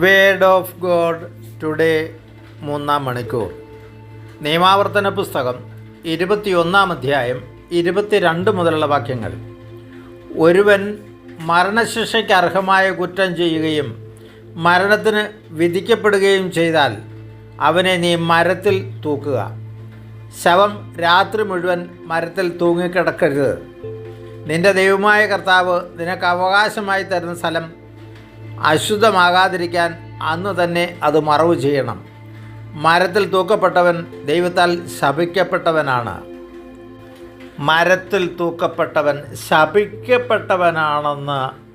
Word of God today മൂന്നാം മണിക്കൂർ. നിയമാവർത്തന പുസ്തകം ഇരുപത്തിയൊന്നാം അധ്യായം ഇരുപത്തിരണ്ട് മുതലുള്ള വാക്യങ്ങൾ. ഒരുവൻ മരണശിക്ഷയ്ക്ക് അർഹമായ കുറ്റം ചെയ്യുകയും മരണത്തിന് വിധിക്കപ്പെടുകയും ചെയ്താൽ അവനെ നീ മരത്തിൽ തൂക്കുക. ശവം രാത്രി മുഴുവൻ മരത്തിൽ തൂങ്ങിക്കിടക്കരുത്. നിന്റെ ദൈവമായ കർത്താവ് നിനക്ക് അവകാശമായി തരുന്ന സ്ഥലം അശുദ്ധമാകാതിരിക്കാൻ അന്ന് തന്നെ അത് മറവ് ചെയ്യണം. മരത്തിൽ തൂക്കപ്പെട്ടവൻ ദൈവത്താൽ ശപിക്കപ്പെട്ടവനാണ്. മരത്തിൽ തൂക്കപ്പെട്ടവൻ ശപിക്കപ്പെട്ടവനാണെന്ന്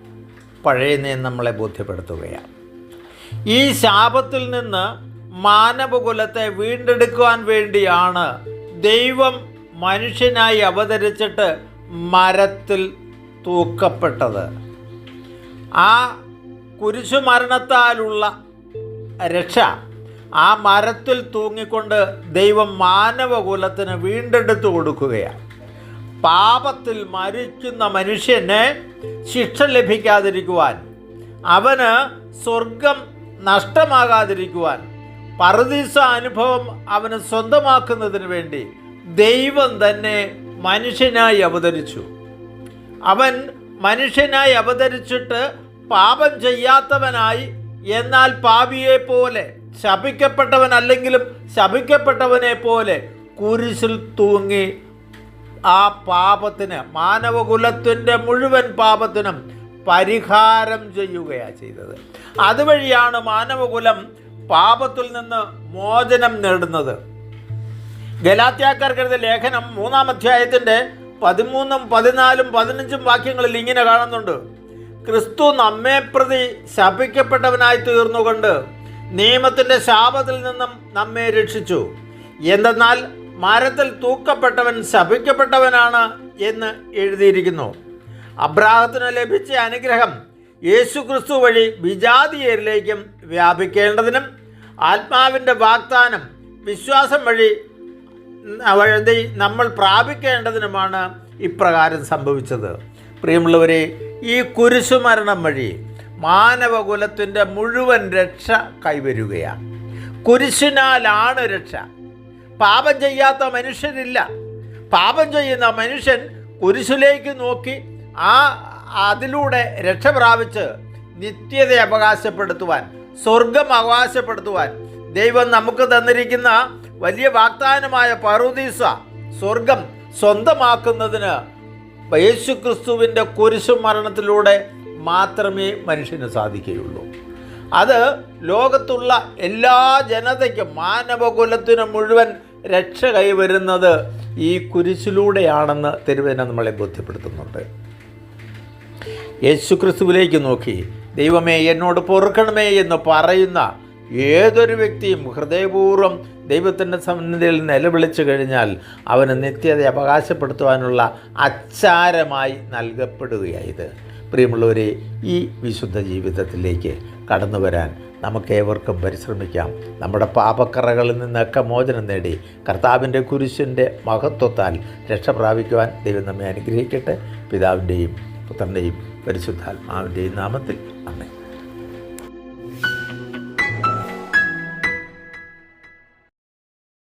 പഴയ നിയമം നമ്മളെ ബോധ്യപ്പെടുത്തുകയാണ്. ഈ ശാപത്തിൽ നിന്ന് മാനവകുലത്തെ വീണ്ടെടുക്കുവാൻ വേണ്ടിയാണ് ദൈവം മനുഷ്യനായി അവതരിച്ചിട്ട് മരത്തിൽ തൂക്കപ്പെട്ടത്. ആ കുരിശുമരണത്താലുള്ള രക്ഷ. ആ മരത്തിൽ തൂങ്ങിക്കൊണ്ട് ദൈവം മാനവകുലത്തിന് വീണ്ടെടുത്തു കൊടുക്കുകയാണ്. പാപത്തിൽ മരിക്കുന്ന മനുഷ്യന് ശിക്ഷ ലഭിക്കാതിരിക്കുവാൻ അവന് സ്വർഗം നഷ്ടമാകാതിരിക്കുവാൻ പറദീസ അനുഭവം അവന് സ്വന്തമാക്കുന്നതിന് വേണ്ടി ദൈവം തന്നെ മനുഷ്യനായി അവതരിച്ചു. അവൻ മനുഷ്യനായി അവതരിച്ചിട്ട് പാപം ചെയ്യാത്തവനായി എന്നാൽ പാപിയെ പോലെ ശപിക്കപ്പെട്ടവൻ അല്ലെങ്കിലും ശപിക്കപ്പെട്ടവനെ പോലെ കുരിശിൽ തൂങ്ങി ആ പാപത്തിന് മാനവകുലത്തിന്റെ മുഴുവൻ പാപത്തിനും പരിഹാരം ചെയ്യുകയാണ് ചെയ്തത്. അതുവഴിയാണ് മാനവകുലം പാപത്തിൽ നിന്ന് മോചനം നേടുന്നത്. ഗലാത്യാക്കാർക്കെഴുതിയ ലേഖനം മൂന്നാം അധ്യായത്തിന്റെ പതിമൂന്നും പതിനാലും പതിനഞ്ചും വാക്യങ്ങളിൽ ഇങ്ങനെ കാണുന്നുണ്ട്. ക്രിസ്തു നമ്മെ പ്രതി ശപിക്കപ്പെട്ടവനായി തീർന്നുകൊണ്ട് നിയമത്തിന്റെ ശാപത്തിൽ നിന്നും നമ്മെ രക്ഷിച്ചു. എന്തെന്നാൽ മരത്തിൽ തൂക്കപ്പെട്ടവൻ ശപിക്കപ്പെട്ടവനാണ് എന്ന് എഴുതിയിരിക്കുന്നു. അബ്രാഹത്തിന് ലഭിച്ച അനുഗ്രഹം യേശു ക്രിസ്തു വഴി വിജാതീയരിലേക്കും വ്യാപിക്കേണ്ടതിനും ആത്മാവിന്റെ വാഗ്ദാനം വിശ്വാസം വഴി വഴി നമ്മൾ പ്രാപിക്കേണ്ടതിനുമാണ് ഇപ്രകാരം സംഭവിച്ചത്. പ്രിയമുള്ളവരെ ഈ കുരിശുമരണം വഴി മാനവകുലത്തിന്റെ മുഴുവൻ രക്ഷ കൈവരുകയാണ്. കുരിശിനാലാണ് രക്ഷ. പാപം ചെയ്യാത്ത മനുഷ്യരില്ല. പാപം ചെയ്യുന്ന മനുഷ്യൻ കുരിശിലേക്ക് നോക്കി ആ അതിലൂടെ രക്ഷ പ്രാപിച്ച് നിത്യത അവകാശപ്പെടുത്തുവാൻ സ്വർഗം അവകാശപ്പെടുത്തുവാൻ ദൈവം നമുക്ക് തന്നിരിക്കുന്ന വലിയ വാഗ്ദാനമായ പറുദീസ സ്വർഗം സ്വന്തമാക്കുന്നതിന് യേശു ക്രിസ്തുവിന്റെ കുരിശു മരണത്തിലൂടെ മാത്രമേ മനുഷ്യന് സാധിക്കുകയുള്ളൂ. അത് ലോകത്തുള്ള എല്ലാ ജനതയ്ക്കും മാനവകുലത്തിനും മുഴുവൻ രക്ഷ കൈവരുന്നത് ഈ കുരിശിലൂടെയാണെന്ന് തിരുവേന നമ്മളെ ബോധ്യപ്പെടുത്തുന്നുണ്ട്. യേശു ക്രിസ്തുവിലേക്ക് നോക്കി ദൈവമേ എന്നോട് പൊറുക്കണമേ എന്ന് പറയുന്ന ഏതൊരു വ്യക്തിയും ഹൃദയപൂർവം ദൈവത്തിന്റെ സന്നിധിയിൽ നിലവിളിച്ചു കഴിഞ്ഞാൽ അവന് നിത്യത അവകാശപ്പെടുത്തുവാനുള്ള അച്ചാരമായി നൽകപ്പെടുകയായത്. പ്രിയമുള്ളവരെ ഈ വിശുദ്ധ ജീവിതത്തിലേക്ക് കടന്നു വരാൻ നമുക്കേവർക്കും പരിശ്രമിക്കാം. നമ്മുടെ പാപക്കറകളിൽ നിന്നൊക്കെ മോചനം നേടി കർത്താവിന്റെ കുരിശിന്റെ മഹത്വത്താൽ രക്ഷ പ്രാപിക്കുവാൻ ദൈവം നമ്മെ അനുഗ്രഹിക്കട്ടെ. പിതാവിന്റെയും പുത്രന്റെയും പരിശുദ്ധാത്മാവിന്റെയും നാമത്തിൽ അമ്മേ